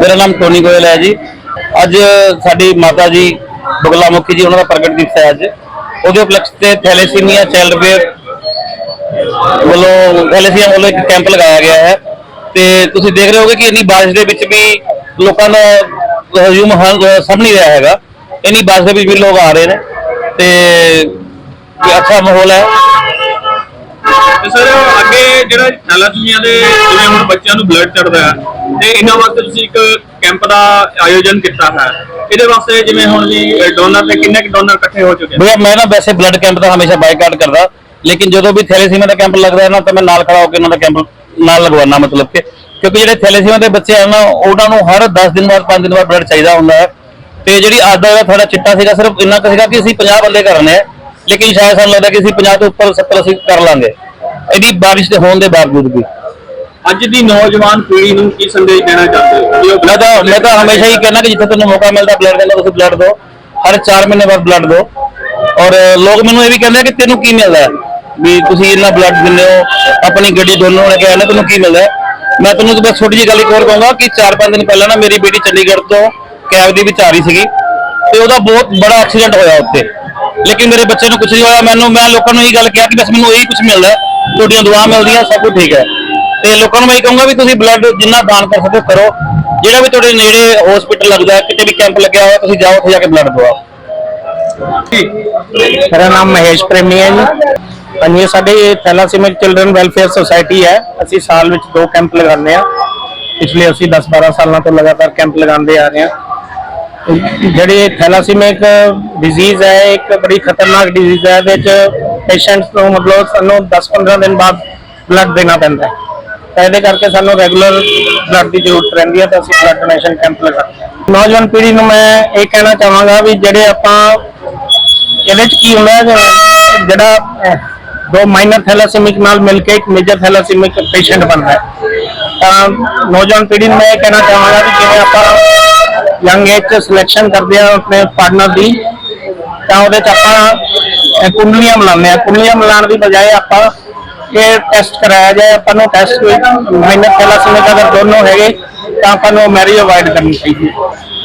ਮੇਰਾ ਨਾਮ ਟੋਨੀ ਗੋਇਲ ਹੈ ਜੀ। ਅੱਜ ਸਾਡੀ ਮਾਤਾ ਜੀ ਬਗਲਾ ਮੁਖੀ ਜੀ, ਉਹਨਾਂ ਦਾ ਪ੍ਰਗਟ ਦਿਵਸ ਹੈ ਅੱਜ। ਉਹਦੇ ਉਪਲਕਸ਼ ਤੇ ਥੈਲੇਸੀਮੀਆ ਚਾਈਲਡ ਵੇਅਰ ਵੱਲੋਂ ਥੈਲੇਸੀਮੀਆ ਵੱਲੋਂ ਇੱਕ ਕੈਂਪ ਲਗਾਇਆ ਗਿਆ ਹੈ। ਤੇ ਤੁਸੀਂ ਦੇਖ ਰਹੇ ਹੋਗੇ ਕਿ ਇੰਨੀ ਬਾਰਿਸ਼ ਦੇ ਵਿੱਚ ਵੀ ਲੋਕਾਂ ਦਾ ਹਜੂਮ ਸਭ ਨਹੀਂ ਰਿਹਾ ਹੈਗਾ। ਇੰਨੀ ਬਾਰਿਸ਼ ਦੇ ਵਿੱਚ ਵੀ ਲੋਕ ਆ ਰਹੇ ਨੇ। ਤੇ ਅੱਛਾ ਮਾਹੌਲ ਹੈ। ਤੇ ਸਰ, ਅੱਗੇ ਜਿਹੜਾ ਥੈਲਾਸੀਮੀਆ ਦੇ ਜਿਵੇਂ ਹੁਣ ਬੱਚਿਆਂ ਨੂੰ ਬਲੱਡ ਚੜਦਾ ਹੈ ਤੇ ਇਹਨਾਂ ਵਾਸਤੇ ਤੁਸੀਂ ਇੱਕ ਕੈਂਪ ਦਾ ਆਯੋਜਨ ਕੀਤਾ ਹੈ। ਇਹਦੇ ਵਾਸਤੇ ਜਿਵੇਂ ਹੁਣ ਵੀ ਡੋਨਰ ਤੇ ਕਿੰਨੇ ਕੁ ਡੋਨਰ ਇਕੱਠੇ ਹੋ ਚੁੱਕੇ ਨੇ? ਭਈਆ ਮੈਂ ਨਾ ਵੈਸੇ ਬਲੱਡ ਕੈਂਪ ਦਾ ਹਮੇਸ਼ਾ ਬਾਈਕਾਟ ਕਰਦਾ, ਲੇਕਿਨ ਜਦੋਂ ਵੀ ਥੈਲੇਸੀਮੀਆ ਦਾ ਕੈਂਪ ਲੱਗਦਾ ਹੈ ਨਾ, ਤਾਂ ਮੈਂ ਨਾਲ ਖੜਾ ਹੋ ਕੇ ਉਹਨਾਂ ਦਾ ਕੈਂਪ ਨਾਲ ਲਗਵਾਉਣਾ ਮਤਲਬ ਕਿ ਕਿਉਂਕਿ ਜਿਹੜੇ ਥੈਲੇਸੀਮੀਆ ਦੇ ਬੱਚੇ ਆ ਨਾ, ਉਹਨਾਂ ਨੂੰ ਹਰ 10 ਦਿਨ ਬਾਅਦ 5 ਦਿਨ ਬਾਅਦ ਬਲੱਡ ਚਾਹੀਦਾ ਹੁੰਦਾ ਹੈ। ਤੇ ਜਿਹੜੀ ਅੱਜ ਦਾ ਜਿਹੜਾ ਚਿੱਟਾ ਸੀਗਾ, ਸਿਰਫ ਇੰਨਾ ਕੁ ਸੀਗਾ ਕਿ ਅਸੀਂ 50 ਬੰਦੇ ਕਰਨੇ ਆ ਲੇਕਿਨ ਸ਼ਾਇਦ ਸਾਨੂੰ ਲੱਗਦਾ ਕਿ ਅਸੀਂ 50 ਤੋਂ ਉੱਪਰ 70 ਅਸੀਂ ਕਰ ਲਾਂਗੇ। ਇਹਦੀ ਬਾਰਿਸ਼ ਦੇ ਹੋਣ ਦੇ ਬਾਵਜੂਦ ਵੀ। ਅੱਜ ਦੀ ਨੌਜਵਾਨ ਪੀੜ੍ਹੀ ਨੂੰ ਕੀ ਸੰਦੇਸ਼ ਦੇਣਾ ਚਾਹੁੰਦੇ ਹੋ? ਕਿ ਮੈਂ ਤਾਂ ਮੈਂ ਤਾਂ ਹਮੇਸ਼ਾ ਹੀ ਕਹਿੰਦਾ ਕਿ ਜਿੱਥੇ ਤੁਹਾਨੂੰ ਮੌਕਾ ਮਿਲਦਾ ਬਲੱਡ ਦੇਣ ਤੁਸੀਂ ਬਲੱਡ ਦਿਓ। ਹਰ 4 ਮਹੀਨੇ ਬਾਅਦ ਬਲੱਡ ਦਿਓ। ਔਰ ਲੋਕ ਮੈਨੂੰ ਇਹ ਵੀ ਕਹਿੰਦੇ ਕਿ ਤੈਨੂੰ ਕੀ ਮਿਲਦਾ ਹੈ? ਵੀ ਤੁਸੀਂ ਇੰਨਾ ਬਲੱਡ ਦਿੰਦੇ ਹੋ, ਆਪਣੀ ਗੱਡੀ ਦੋਨੋਂ ਲੈ ਕੇ ਤੈਨੂੰ ਕੀ ਮਿਲਦਾ ਹੈ? ਮੈਂ ਤੁਹਾਨੂੰ ਬਸ ਛੋਟੀ ਜਿਹੀ ਗੱਲ ਇੱਕ ਹੋਰ ਕਹੂੰਗਾ ਕਿ 4-5 ਦਿਨ ਪਹਿਲਾਂ ਨਾ ਮੇਰੀ ਬੇਟੀ ਚੰਡੀਗੜ੍ਹ ਤੋਂ ਕੈਬ ਦੇ ਵਿੱਚ ਆ ਰਹੀ ਸੀਗੀ ਤੇ ਉਹਦਾ ਬਹੁਤ ਬੜਾ ਐਕਸੀਡੈਂਟ ਹੋਇਆ ਉੱਥੇ। ਲੇਕਿਨ ਮੇਰੇ ਬੱਚੇ ਨੂੰ ਕੁਝ ਨਹੀਂ ਹੋਇਆ, ਮੈਨੂੰ ਮੈਂ ਲੋਕਾਂ ਨੂੰ ਇਹ ਗੱਲ ਕਿਹਾ ਕਿ ਬਸ ਮੈਨੂੰ ਇਹੀ ਕੁਝ ਮਿਲਦਾ ਹੈ। ਤੁਹਾਡੀਆਂ ਦੁਆਵਾਂ ਮਿਲਦੀਆਂ, ਸਭ ਕੁਝ ਠੀਕ ਹੈ। ਤੇ ਲੋਕਾਂ ਨੂੰ ਮੈਂ ਇਹ ਕਹੂੰਗਾ ਵੀ ਤੁਸੀਂ ਬਲੱਡ ਜਿੰਨਾ ਦਾਨ ਕਰ ਸਕਦੇ ਹੋ, ਕਰੋ। ਜਿਹੜਾ ਵੀ ਤੁਹਾਡੇ ਨੇੜੇ ਹਸਪੀਟਲ ਲੱਗਦਾ, ਕਿਤੇ ਵੀ ਕੈਂਪ ਲੱਗਿਆ ਹੋਇਆ, ਤੁਸੀਂ ਜਾਓ, ਉੱਥੇ ਜਾ ਕੇ ਬਲੱਡ ਦਵਾਓ ਮੇਰਾ ਨਾਮ ਮਹੇਸ਼ ਪ੍ਰੇਮੀ ਹੈ ਜੀ। ਹਾਂਜੀ ਸਾਡੇ ਥੈਲਾਸੀਮਿਕ ਚਿਲਡਰਨ ਵੈਲਫੇਅਰ ਸੁਸਾਇਟੀ ਹੈ। ਅਸੀਂ ਸਾਲ ਵਿੱਚ ਦੋ ਕੈਂਪ ਲਗਾਉਂਦੇ ਆ ਪਿਛਲੇ ਅਸੀਂ 10-12 ਸਾਲਾਂ ਤੋਂ ਲਗਾਤਾਰ ਕੈਂਪ ਲਗਾਉਂਦੇ ਆ ਰਹੇ ਹਾਂ। ਜਿਹੜੀ ਥੈਲਾਸੀਮਿਕ ਡਿਜ਼ੀਜ਼ ਹੈ, ਇੱਕ ਬੜੀ ਖਤਰਨਾਕ ਡਿਜ਼ੀਜ਼ ਹੈ, ਇਹਦੇ ਚ ਪੇਸ਼ੈਂਟਸ ਨੂੰ ਮਤਲਬ ਸਾਨੂੰ 10-15 ਦਿਨ ਬਾਅਦ ਬਲੱਡ ਦੇਣਾ ਪੈਂਦਾ ਹੈ। ਤਾਂ ਇਹਦੇ ਕਰਕੇ ਸਾਨੂੰ ਰੈਗੂਲਰ ਬਲੱਡ ਦੀ ਜ਼ਰੂਰਤ ਰਹਿੰਦੀ ਹੈ ਤਾਂ ਅਸੀਂ ਬਲੱਡ ਡੋਨੇਸ਼ਨ ਕੈਂਪ ਲਗਾਉਂਦੇ ਹਾਂ। ਨੌਜਵਾਨ ਪੀੜ੍ਹੀ ਨੂੰ ਮੈਂ ਇਹ ਕਹਿਣਾ ਚਾਹਾਂਗਾ ਵੀ ਜਿਹੜੇ ਆਪਾਂ ਇਹਦੇ ਚ ਕੀ ਹੁੰਦਾ ਜਿਹੜਾ ਦੋ ਮਾਈਨਰ ਥੈਲਾਸੀਮਿਕ ਨਾਲ ਮਿਲ ਕੇ ਇੱਕ ਮੇਜਰ ਥੈਲਾਸੀਮਿਕ ਪੇਸ਼ੈਂਟ ਬਣਦਾ ਹੈ। ਤਾਂ ਨੌਜਵਾਨ ਪੀੜ੍ਹੀ ਨੂੰ ਮੈਂ ਇਹ ਕਹਿਣਾ ਚਾਹਾਂਗਾ ਵੀ ਜਿਵੇਂ ਆਪਾਂ ਯੰਗ ਏਜ ਚ ਸਿਲੈਕਸ਼ਨ ਕਰਦੇ ਆ ਆਪਣੇ ਪਾਰਟਨਰ ਦੀ, ਤਾਂ ਉਹਦੇ ਚ ਆਪਾਂ ਕੁੰਡਲੀਆਂ ਮਿਲਾਉਂਦੇ ਆ ਕੁੰਡਲੀਆਂ ਮਿਲਾਉਣ ਦੀ ਬਜਾਏ ਆਪਾਂ ਇਹ ਟੈਸਟ ਕਰਾਇਆ ਜਾਏ, ਆਪਾਂ ਨੂੰ ਟੈਸਟ ਮਿਹਨਤ ਮਾਈਨਰ ਥੈਲਾਸੀਮਿਕ ਅਗਰ ਦੋਨੋਂ ਹੈਗੇ, ਤਾਂ ਆਪਾਂ ਨੂੰ ਮੈਰਿਜ ਅਵਾਇਡ ਕਰਨੀ ਚਾਹੀਦੀ ਹੈ।